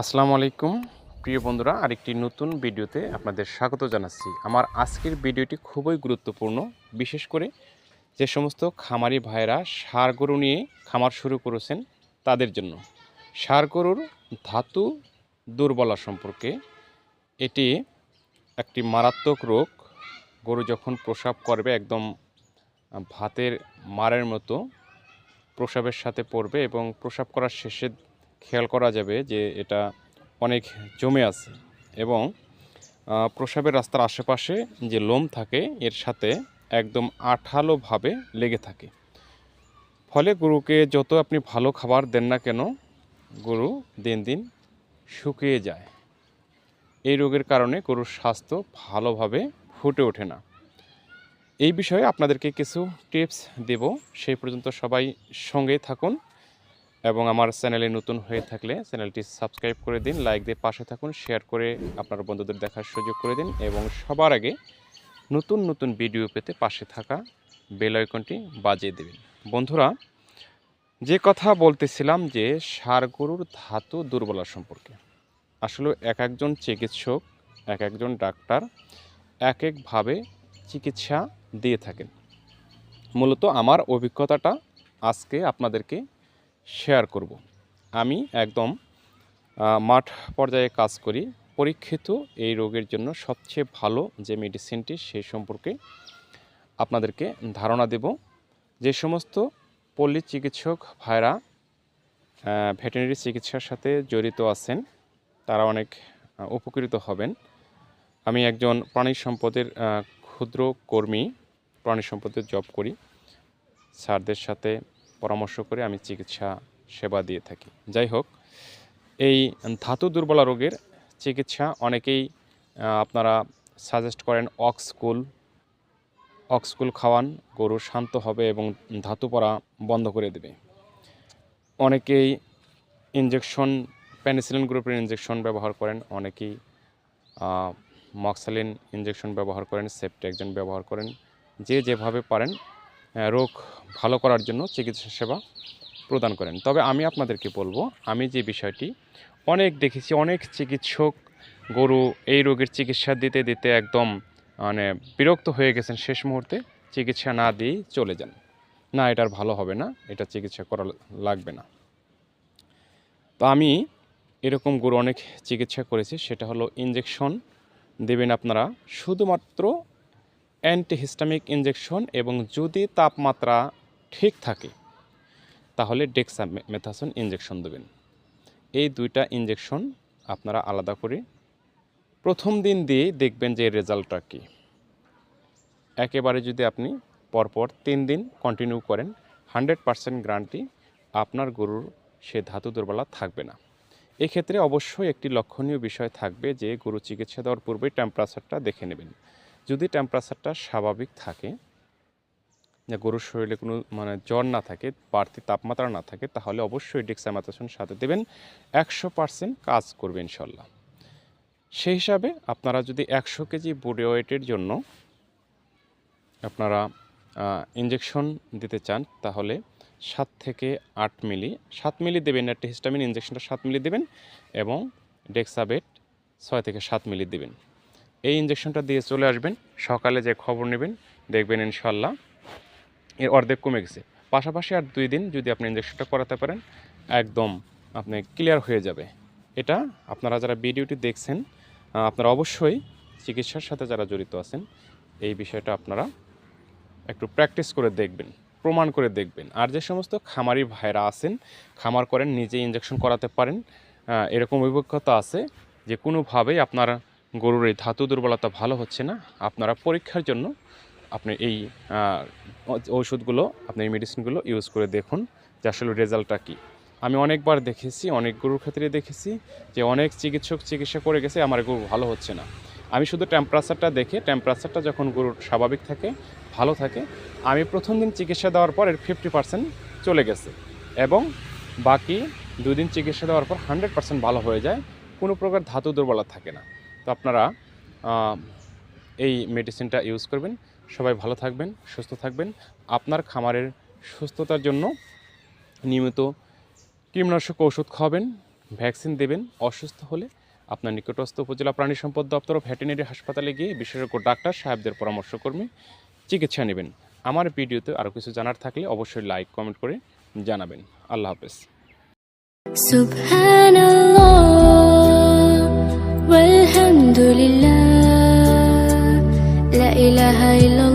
আসসালামু আলাইকুম। প্রিয় বন্ধুরা, আরেকটি নতুন ভিডিওতে আপনাদের স্বাগত জানাচ্ছি। আমার আজকের ভিডিওটি খুবই গুরুত্বপূর্ণ। বিশেষ করে যে সমস্ত খামারি ভাইরা সার গরু নিয়ে খামার শুরু করেছেন তাদের জন্য। সার গরুর ধাতু দুর্বলা সম্পর্কে এটি একটি মারাত্মক রোগ। গরু যখন প্রসাব করবে, একদম ভাতের মারের মতো প্রসাবের সাথে পড়বে এবং প্রসাব করার শেষে খেয়াল করা যাবে যে এটা অনেক জমে আছে এবং প্রসাবের রাস্তার আশেপাশে যে লোম থাকে, এর সাথে একদম আঠালোভাবে লেগে থাকে। ফলে গরুকে যত আপনি ভালো খাবার দেন না কেন, গরু দিন দিন শুকিয়ে যায়। এই রোগের কারণে গরুর স্বাস্থ্য ভালোভাবে ফুটে ওঠে না। এই বিষয়ে আপনাদেরকে কিছু টিপস দেব। সেই পর্যন্ত সবাই সঙ্গেই থাকুন। এবং আমার চ্যানেলে নতুন হয়ে থাকলে চ্যানেলটি সাবস্ক্রাইব করে দিন, লাইক দিয়ে পাশে থাকুন, শেয়ার করে আপনার বন্ধুদের দেখার সুযোগ করে দিন এবং সবার আগে নতুন নতুন ভিডিও পেতে পাশে থাকা বেল আইকনটি বাজিয়ে দেবেন। বন্ধুরা, যে কথা বলতেছিলাম যে সার গরুর ধাতু দুর্বলা সম্পর্কে। আসলে এক একজন চিকিৎসক, এক একজন ডাক্তার এক একভাবে চিকিৎসা দিয়ে থাকেন। মূলত আমার অভিজ্ঞতাটা আজকে আপনাদেরকে শেয়ার করব। আমি একদম মাঠ পর্যায়ে কাজ করি। পরীক্ষিত এই রোগের জন্য সবচেয়ে ভালো যে মেডিসিনটি সেই সম্পর্কে আপনাদেরকে ধারণা দেব। যে সমস্ত পল্লী চিকিৎসক ভাইরা ভেটেরিনারি চিকিৎসার সাথে জড়িত আছেন, তারা অনেক উপকৃত হবেন। আমি একজন প্রাণী সম্পদের ক্ষুদ্র কর্মী, প্রাণী সম্পদের জব করি। স্যারদের সাথে পরামর্শ করে আমি চিকিৎসা সেবা দিয়ে থাকি। যাই হোক, এই ধাতু দুর্বলা রোগের চিকিৎসা অনেকেই আপনারা সাজেস্ট করেন অক্সকুল অক্সকুল খাওয়ান, গরু শান্ত হবে এবং ধাতু পড়া বন্ধ করে দেবে। অনেকেই ইনজেকশন পেনিসিলিন গ্রুপের ইনজেকশন ব্যবহার করেন, অনেকেই মক্সালিন ইনজেকশন ব্যবহার করেন সেপ্টেকজন ব্যবহার করেন, যে যেভাবে পারেন রোগ ভালো করার জন্য চিকিৎসা সেবা প্রদান করেন। তবে আমি আপনাদেরকে বলব, আমি যে বিষয়টি অনেক দেখেছি, অনেক চিকিৎসক গরু এই রোগের চিকিৎসা দিতে দিতে একদম মানে বিরক্ত হয়ে গেছেন, শেষ মুহূর্তে চিকিৎসা না দিয়েই চলে যান। না, এটার ভালো হবে না, এটা চিকিৎসা করা লাগবে না। তো আমি এরকম গরু অনেক চিকিৎসা করেছি, সেটা হলো ইনজেকশন দেবেন আপনারা। শুধুমাত্র অ্যান্টিহিস্টামিক ইনজেকশন এবং যদি তাপমাত্রা ঠিক থাকে, তাহলে ডেক্সা মেথাসন ইনজেকশন দেবেন। এই দুইটা ইনজেকশন আপনারা আলাদা করে প্রথম দিন দিয়ে দেখবেন যে রেজাল্টটা কী। একেবারে যদি আপনি পরপর তিন দিন কন্টিনিউ করেন হান্ড্রেড পারসেন্ট গ্যারান্টি আপনার গরুর সে ধাতু দুর্বলা থাকবে না। এক্ষেত্রে অবশ্যই একটি লক্ষণীয় বিষয় থাকবে যে গরু চিকিৎসা দেওয়ার পূর্বেই টেম্পারেচারটা দেখে নেবেন। যদি টেম্পারেচারটা স্বাভাবিক থাকে, যে গরুর শরীরে কোনো মানে জ্বর না থাকে, বাড়তি তাপমাত্রা না থাকে, তাহলে অবশ্যই ডেক্সামাথাসন সাথে দেবেন। একশো পার্সেন্ট কাজ করবে ইনশাল্লাহ। সেই হিসাবে আপনারা যদি একশো কেজি বডি ওয়েটের জন্য আপনারা ইঞ্জেকশন দিতে চান, তাহলে সাত থেকে আট মিলি, সাত মিলি দেবেন একটা হিস্টামিন ইঞ্জেকশনটা সাত মিলি দেবেন এবং ডেক্সাবেট ছয় থেকে সাত মিলি দেবেন। এই ইঞ্জেকশনটা দিয়ে চলে আসবেন, সকালে যে খবর নেবেন, দেখবেন ইনশাল্লাহ এর অর্ধেক কমে গেছে। পাশাপাশি আর দুই দিন যদি আপনি ইঞ্জেকশনটা করাতে পারেন, একদম আপনি ক্লিয়ার হয়ে যাবে। এটা আপনারা যারা ভিডিওটি দেখছেন আপনারা অবশ্যই চিকিৎসার সাথে যারা জড়িত আছেন, এই বিষয়টা আপনারা একটু প্র্যাকটিস করে দেখবেন, প্রমাণ করে দেখবেন। আর যে সমস্ত খামারি ভাইরা আছেন, খামার করেন নিজে ইঞ্জেকশন করাতে পারেন এরকম অভিজ্ঞতা আছে যে কোনোভাবেই আপনার গরুর এই ধাতু দুর্বলতা ভালো হচ্ছে না, আপনারা পরীক্ষার জন্য আপনি এই ওষুধগুলো আপনি এই মেডিসিনগুলো ইউজ করে দেখুন যে আসলে রেজাল্টটা কী। আমি অনেকবার দেখেছি, অনেক গরুর ক্ষেত্রে দেখেছি যে অনেক চিকিৎসক চিকিৎসা করে গেছে, আমার গরু ভালো হচ্ছে না। আমি শুধু টেম্পারেচারটা দেখে টেম্পারেচারটা যখন গরুর স্বাভাবিক থাকে, ভালো থাকে, আমি প্রথম দিন চিকিৎসা দেওয়ার পর এর ফিফটি পার্সেন্ট চলে গেছে এবং বাকি দুদিন চিকিৎসা দেওয়ার পর হান্ড্রেড পার্সেন্ট ভালো হয়ে যায়, কোনো প্রকার ধাতু দুর্বলতা থাকে না। তো আপনারা এই মেডিসিনটা ইউজ করবেন। সবাই ভালো থাকবেন, সুস্থ থাকবেন। আপনার খামারের সুস্থতার জন্য নিয়মিত কীটনাশক ওষুধ খাওয়াবেন ভ্যাকসিন দেবেন। অসুস্থ হলে আপনার নিকটস্থ উপজেলা প্রাণী সম্পদ দপ্তর ভ্যাটেনারি ভেটেরিনারি হাসপাতালে গিয়ে বিশেষজ্ঞ, ডাক্তার সাহেবদের পরামর্শকর্মী চিকিৎসা নেবেন। আমার ভিডিওতে আরও কিছু জানার থাকলে অবশ্যই লাইক কমেন্ট করে জানাবেন। আল্লাহ হাফেজ। والحمد لله. لا إله إلا